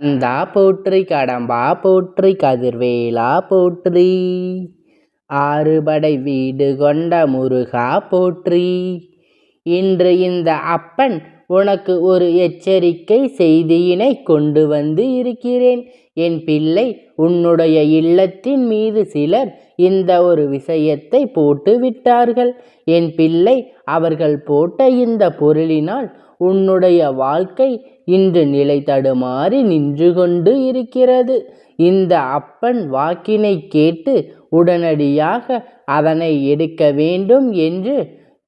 இந்தா போற்றி கடம்பா போற்றி கதிர்வேலா போற்றி. ஆறுபடை வீடு கொண்ட முருகா போற்றி. இன்று இந்த அப்பன் உனக்கு ஒரு எச்சரிக்கை செய்தியினை கொண்டு வந்து இருக்கிறேன். என் பிள்ளை உன்னுடைய இல்லத்தின் மீது சிலர் இந்த ஒரு விஷயத்தை போட்டு விட்டார்கள். என் பிள்ளை அவர்கள் போட்ட இந்த பொருளினால் உன்னுடைய வாழ்க்கை இன்று நிலை தடுமாறி நின்று கொண்டு இருக்கிறது. இந்த அப்பன் வாக்கினை கேட்டு உடனடியாக அதனை எடுக்க வேண்டும் என்று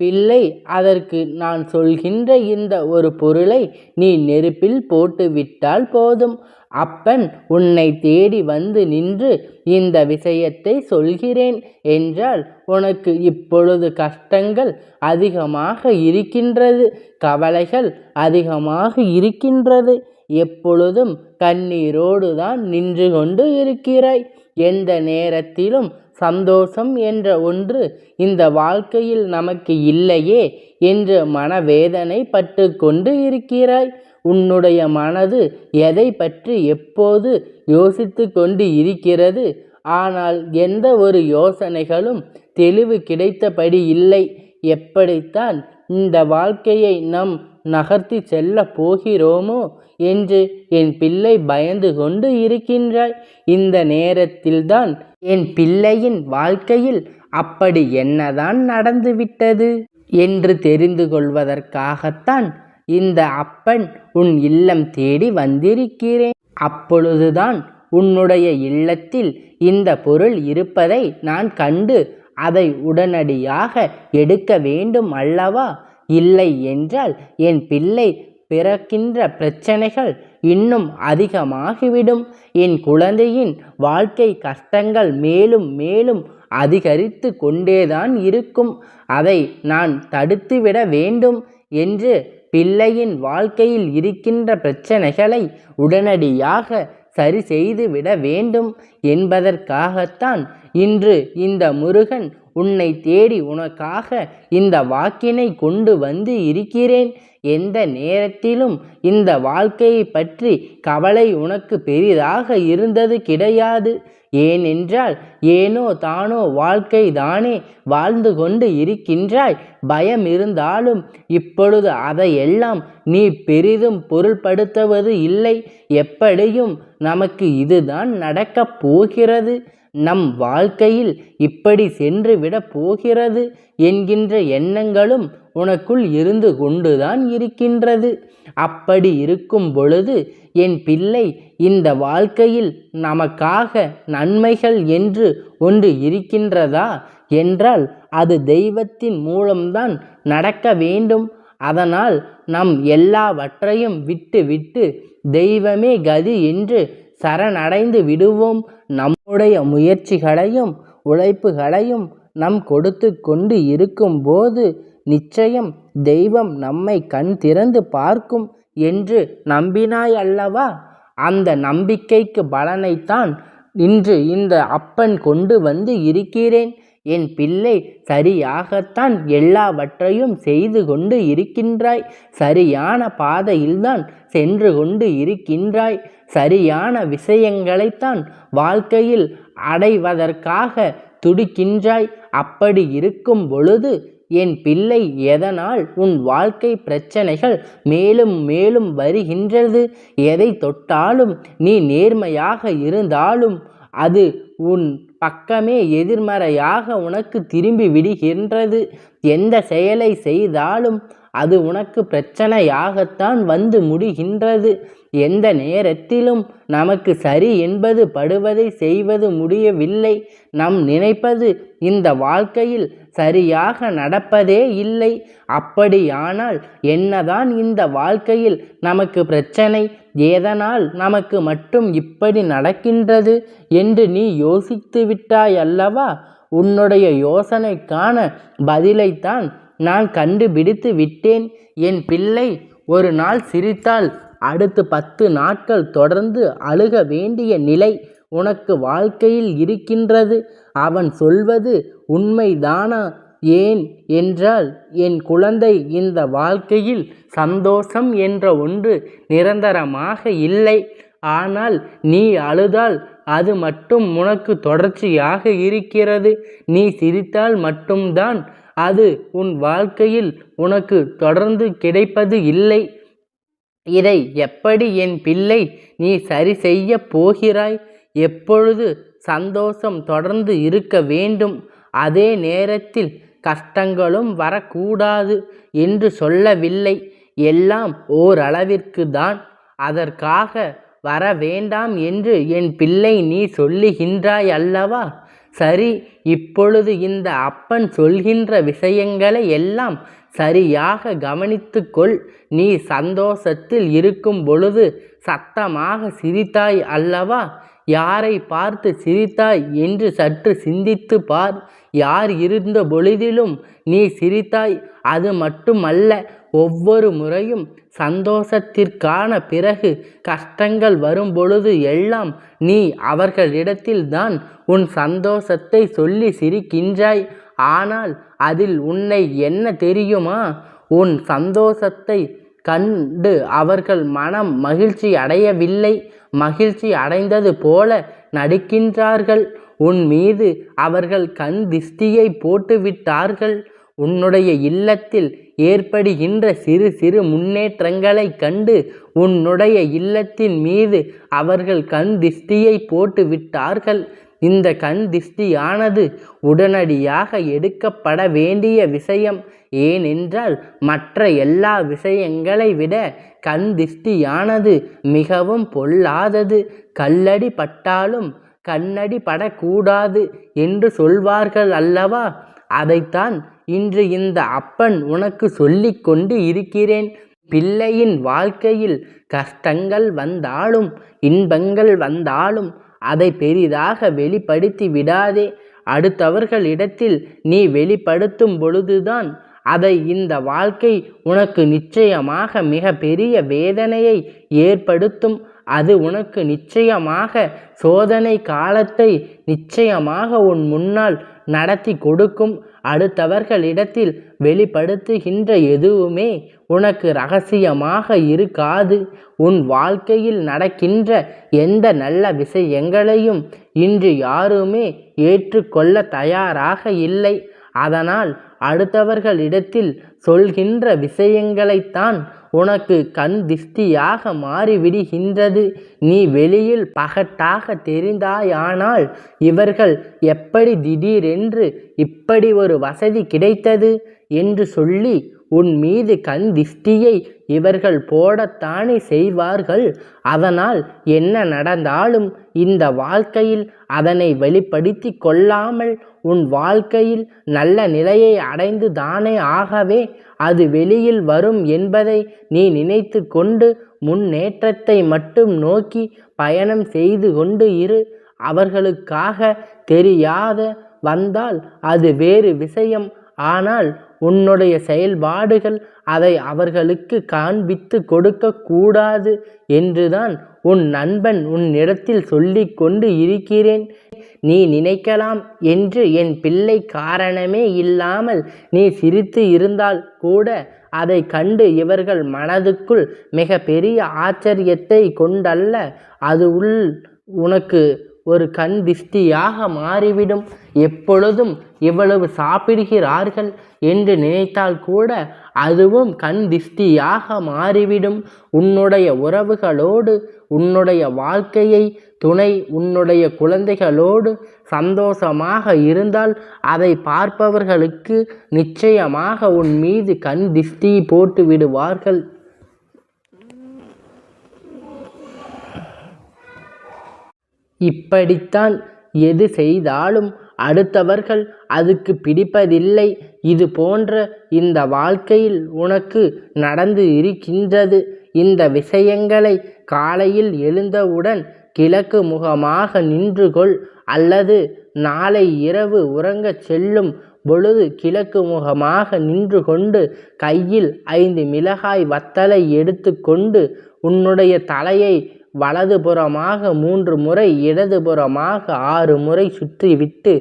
பிள்ளை அதற்கு நான் சொல்கின்ற இந்த ஒரு பொருளை நீ நெருப்பில் போட்டுவிட்டால் போதும். அப்பன் உன்னை தேடி வந்து நின்று இந்த விஷயத்தை சொல்கிறேன் என்றால் உனக்கு இப்பொழுது கஷ்டங்கள் அதிகமாக இருக்கின்றது கவலைகள் அதிகமாக இருக்கின்றது. எப்பொழுதும் கண்ணீரோடு தான் நின்று கொண்டு இருக்கிறாய். எந்த நேரத்திலும் சந்தோஷம் என்ற ஒன்று இந்த வாழ்க்கையில் நமக்கு இல்லையே என்று மனவேதனை பட்டு கொண்டு இருக்கிறாய். உன்னுடைய மனது எதை பற்றி எப்போது யோசித்து கொண்டு இருக்கிறது? ஆனால் எந்த ஒரு யோசனைகளும் தெளிவு கிடைத்தபடி இல்லை. எப்படித்தான் இந்த வாழ்க்கையை நம் நகர்த்தி செல்ல போகிறோமோ என்று என் பிள்ளை பயந்து கொண்டு இருக்கின்றாய். இந்த நேரத்தில்தான் என் பிள்ளையின் வாழ்க்கையில் அப்படி என்னதான் நடந்துவிட்டது என்று தெரிந்து கொள்வதற்காகத்தான் இந்த அப்பன் உன் இல்லம் தேடி வந்திருக்கிறேன். அப்பொழுதுதான் உன்னுடைய இல்லத்தில் இந்த பொருள் இருப்பதை நான் கண்டு அதை உடனடியாக எடுக்க வேண்டும் அல்லவா? இல்லை என்றால் என் பிள்ளை பிறக்கின்ற பிரச்சனைகள் இன்னும் அதிகமாகிவிடும். என் குழந்தையின் வாழ்க்கை கஷ்டங்கள் மேலும் மேலும் அதிகரித்து கொண்டேதான் இருக்கும். அதை நான் தடுத்துவிட வேண்டும் என்று பிள்ளையின் வாழ்க்கையில் இருக்கின்ற பிரச்சனைகளை உடனடியாக சரி செய்துவிட வேண்டும் என்பதற்காகத்தான் இன்று இந்த முருகன் உன்னை தேடி உனக்காக இந்த வாக்கினை கொண்டு வந்து இருக்கிறேன். எந்த நேரத்திலும் இந்த வாழ்க்கையை பற்றி கவலை உனக்கு பெரிதாக இருந்தது கிடையாது. ஏனென்றால் ஏனோ தானோ வாழ்க்கை தானே வாழ்ந்து கொண்டு இருக்கின்றாய். பயம் இருந்தாலும் இப்பொழுது அதையெல்லாம் நீ பெரிதும் பொருள்படுத்துவது இல்லை. எப்படியும் நமக்கு இதுதான் நடக்கப் போகிறது. நம் வாழ்க்கையில் இப்படி சென்று விட போகிறது என்கின்ற எண்ணங்களும் உனக்குள் இருந்து கொண்டுதான் இருக்கின்றது. அப்படி இருக்கும் பொழுது என் பிள்ளை இந்த வாழ்க்கையில் நமக்காக நன்மைகள் என்று ஒன்று இருக்கின்றதா? என்றால் அது தெய்வத்தின் மூலம்தான் நடக்க வேண்டும். அதனால் நம் எல்லாவற்றையும் விட்டு விட்டு தெய்வமே கதி என்று சரணடைந்து விடுவோம். நம்முடைய முயற்சிகளையும் உழைப்புகளையும் நம் கொடுத்து கொண்டு இருக்கும்போது நிச்சயம் தெய்வம் நம்மை கண் திறந்து பார்க்கும் என்று நம்பினாய் அல்லவா? அந்த நம்பிக்கைக்கு பலனைத்தான் இன்று இந்த அப்பன் கொண்டு வந்து இருக்கிறேன். என் பிள்ளை சரியாகத்தான் எல்லாவற்றையும் செய்து கொண்டு இருக்கின்றாய். சரியான பாதையில்தான் சென்று கொண்டு இருக்கின்றாய். சரியான விஷயங்களைத்தான் வாழ்க்கையில் அடைவதற்காக துடிக்கின்றாய். அப்படி இருக்கும் பொழுது என் பிள்ளை எதனால் உன் வாழ்க்கை பிரச்சனைகள் மேலும் மேலும் வருகின்றது? எதை தொட்டாலும் நீ நேர்மையாக இருந்தாலும் அது உன் பக்கமே எதிர்மறையாக உனக்கு திரும்பி விடுகின்றது. எந்த செயலை செய்தாலும் அது உனக்கு பிரச்சனையாகத்தான் வந்து முடிகின்றது. எந்த நேரத்திலும் நமக்கு சரி என்பது படுவதை செய்வது முடியவில்லை. நம் நினைப்பது இந்த வாழ்க்கையில் சரியாக நடப்பதே இல்லை. அப்படியானால் என்னதான் இந்த வாழ்க்கையில் நமக்கு பிரச்சனை ஏதனால் நமக்கு மட்டும் இப்படி நடக்கின்றது என்று நீ யோசித்து விட்டாய் அல்லவா உன்னுடைய யோசனைக்கான பதிலைத்தான் நான் கண்டுபிடித்து விட்டேன். என் பிள்ளை ஒரு நாள் சிரித்தால் அடுத்து பத்து நாட்கள் தொடர்ந்து அழுக வேண்டிய நிலை உனக்கு வாழ்க்கையில் இருக்கின்றது. அவன் சொல்வது உண்மைதானா? ஏன் என்றால் என் குழந்தை இந்த வாழ்க்கையில் சந்தோஷம் என்ற ஒன்று நிரந்தரமாக இல்லை. ஆனால் நீ அழுதால் அது மட்டும் உனக்கு தொடர்ச்சியாக இருக்கிறது. நீ சிரித்தால் மட்டும்தான் அது உன் வாழ்க்கையில் உனக்கு தொடர்ந்து கிடைப்பது இல்லை. இதை எப்படி என் பிள்ளை நீ சரி செய்ய போகிறாய்? எப்பொழுது சந்தோஷம் தொடர்ந்து இருக்க வேண்டும்? அதே நேரத்தில் கஷ்டங்களும் வரக்கூடாது என்று சொல்லவில்லை. எல்லாம் ஓரளவிற்கு தான் அதற்காக வர வேண்டாம் என்று என் பிள்ளை நீ சொல்லுகின்றாய் அல்லவா? சரி இப்பொழுது இந்த அப்பன் சொல்கின்ற விஷயங்களை எல்லாம் சரியாக கவனித்துக்கொள். நீ சந்தோஷத்தில் இருக்கும் பொழுது சத்தமாக சிரித்தாய் அல்லவா? யாரை பார்த்து சிரித்தாய் என்று சற்று சிந்தித்து பார். யார் இருந்த பொழுதிலும் நீ சிரித்தாய். அது மட்டுமல்ல ஒவ்வொரு முறையும் சந்தோஷத்திற்கான பிறகு கஷ்டங்கள் வரும் பொழுது எல்லாம் நீ அவர்களிடத்தில்தான் உன் சந்தோஷத்தை சொல்லி சிரிக்கின்றாய். ஆனால் அதில் உன்னை என்ன தெரியுமா? உன் சந்தோஷத்தை கண்டு அவர்கள் மனம் மகிழ்ச்சி அடையவில்லை. மகிழ்ச்சி அடைந்தது போல நடிக்கின்றார்கள். உன் மீது அவர்கள் கண் திஷ்டியை போட்டுவிட்டார்கள். உன்னுடைய இல்லத்தில் ஏற்படுகின்ற சிறு சிறு முன்னேற்றங்களைக் கண்டு உன்னுடைய இல்லத்தின் மீது அவர்கள் கண் திஷ்டியை போட்டு விட்டார்கள். இந்த கண் திஷ்டியானது உடனடியாக எடுக்கப்பட வேண்டிய விஷயம். ஏனென்றால் மற்ற எல்லா விஷயங்களை விட கண் திஷ்டியானது மிகவும் பொல்லாதது. கல்லடி பட்டாலும் கண்ணடி படக்கூடாது என்று சொல்வார்கள் அல்லவா? அதைத்தான் இன்று இந்த அப்பன் உனக்கு சொல்லி கொண்டு இருக்கிறேன். பிள்ளையின் வாழ்க்கையில் கஷ்டங்கள் வந்தாலும் இன்பங்கள் வந்தாலும் அதை பெரிதாக வெளிப்படுத்தி விடாதே. அடுத்தவர்களிடத்தில் நீ வெளிப்படுத்தும் பொழுதுதான் அதை இந்த வாழ்க்கை உனக்கு நிச்சயமாக மிக பெரிய வேதனையை ஏற்படுத்தும். அது உனக்கு நிச்சயமாக சோதனை காலத்தை நிச்சயமாக உன் முன்னால் நடத்தி கொடுக்கும். அடுத்தவர்களிடத்தில் வெளிப்படுத்துகின்ற எதுவுமே உனக்கு ரகசியமாக இருக்காது. உன் வாழ்க்கையில் நடக்கின்ற எந்த நல்ல விஷயங்களையும் இன்று யாருமே ஏற்றுக்கொள்ள தயாராக இல்லை. அதனால் அடுத்தவர்களிடத்தில் சொல்கின்ற விஷயங்களைத்தான் உனக்கு கண் திஷ்டியாக மாறிவிடுகின்றது. நீ வெளியில் பகட்டாக தெரிந்தாயானால் இவர்கள் எப்படி திடீரென்று இப்படி ஒரு வசதி கிடைத்தது? என்று சொல்லி உன் மீது கண் திஷ்டியை இவர்கள் போடத்தானே செய்வார்கள்? அதனால் என்ன நடந்தாலும் இந்த வாழ்க்கையில் அதனை வெளிப்படுத்தி கொள்ளாமல் உன் வாழ்க்கையில் நல்ல நிலையை அடைந்து தானே ஆகவே அது வெளியில் வரும் என்பதை நீ நினைத்து கொண்டு முன்னேற்றத்தை மட்டும் நோக்கி பயணம் செய்து கொண்டு இரு. அவர்களுக்காக தெரியாத வந்தால் அது வேறு விஷயம். ஆனால் உன்னுடைய செயல்பாடுகள் அதை அவர்களுக்கு காண்பித்து கொடுக்க கூடாது என்றுதான் உன் நண்பன் உன்னிடத்தில் சொல்லிக் கொண்டு இருக்கிறேன். நீ நினைக்கலாம் என்று என் பிள்ளை காரணமே இல்லாமல் நீ சிரித்து இருந்தால் கூட அதை கண்டு இவர்கள் மனதுக்குள் மிக பெரிய ஆச்சரியத்தை கொண்டல்ல. அது உள் உனக்கு ஒரு கண் திஷ்டியாக மாறிவிடும். எப்பொழுதும் இவ்வளவு சாப்பிடுகிறார்கள் என்று நினைத்தால் கூட அதுவும் கண் திஷ்டியாக மாறிவிடும். உன்னுடைய உறவுகளோடு உன்னுடைய வாழ்க்கையை துணை உன்னுடைய குழந்தைகளோடு சந்தோஷமாக இருந்தால் அதை பார்ப்பவர்களுக்கு நிச்சயமாக உன் மீது கண் திஷ்டி போட்டு விடுவார்கள் இப்படித்தான் எது செய்தாலும் அடுத்தவர்கள் அதுக்கு பிடிப்பதில்லை. இது போன்ற இந்த வாழ்க்கையில் உனக்கு நடந்து இருக்கின்றது. இந்த விஷயங்களை காலையில் எழுந்தவுடன் கிழக்கு முகமாக நின்று கொள் அல்லது நாளை இரவு உறங்கச் செல்லும் பொழுது கிழக்கு முகமாக நின்று கொண்டு கையில் ஐந்து மிளகாய் வத்தலை எடுத்துக்கொண்டு உன்னுடைய தலையை வலதுபுறமாக மூன்று முறை இடதுபுறமாக ஆறு முறை சுற்றிவிட்டு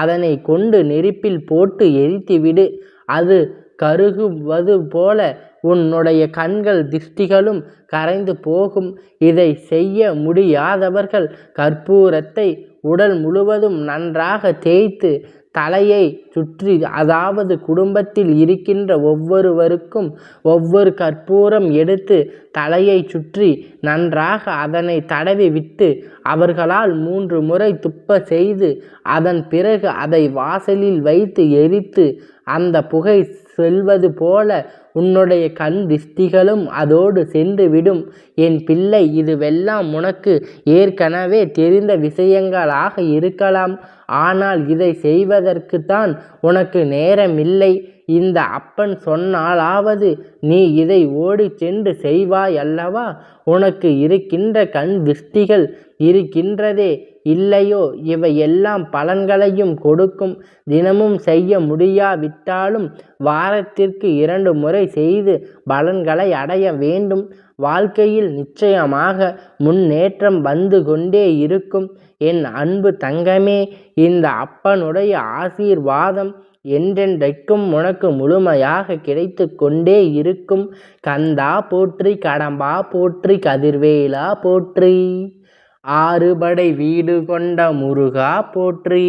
அதனை கொண்டு நெருப்பில் போட்டு எரித்துவிடு அது கருகுவது போல உன்னுடைய கண்கள் திஷ்டிகளும் கரைந்து போகும். இதை செய்ய முடியாதவர்கள் கற்பூரத்தை உடல் முழுவதும் நன்றாக தேய்த்து தலையை சுற்றி அதாவது குடும்பத்தில் இருக்கின்ற ஒவ்வொருவருக்கும் ஒவ்வொரு கற்பூரம் எடுத்து தலையை சுற்றி நன்றாக அதனை தடவி விட்டு அவர்களால் மூன்று முறை துப்ப செய்து அதன் பிறகு அதை வாசலில் வைத்து எரித்து அந்த புகை செல்வது போல உன்னுடைய கண் திஷ்டிகளும் அதோடு சென்று விடும். என் பிள்ளை இதுவெல்லாம் உனக்கு ஏற்கனவே தெரிந்த விஷயங்களாக இருக்கலாம். ஆனால் இதை செய்வதற்குத்தான் உனக்கு நேரமில்லை. இந்த அப்பன் சொன்னாலாவது நீ இதை ஓடி சென்று செய்வாய் அல்லவா? உனக்கு இருக்கின்ற கண் திருஷ்டிகள் இருக்கின்றதே இல்லையோ? இவை எல்லாம் பலன்களையும் கொடுக்கும். தினமும் செய்ய முடியாவிட்டாலும் வாரத்திற்கு இரண்டு முறை செய்து பலன்களை அடைய வேண்டும். வாழ்க்கையில் நிச்சயமாக முன்னேற்றம் வந்து கொண்டே இருக்கும். என் அன்பு தங்கமே இந்த அப்பனுடைய ஆசீர்வாதம் என்றென்றைக்கும் உனக்கு முழுமையாக கிடைத்து கொண்டே இருக்கும். கந்தா போற்றி கடம்பா போற்றி கதிர்வேலா போற்றி. ஆறுபடை வீடு கொண்ட முருகா போற்றி.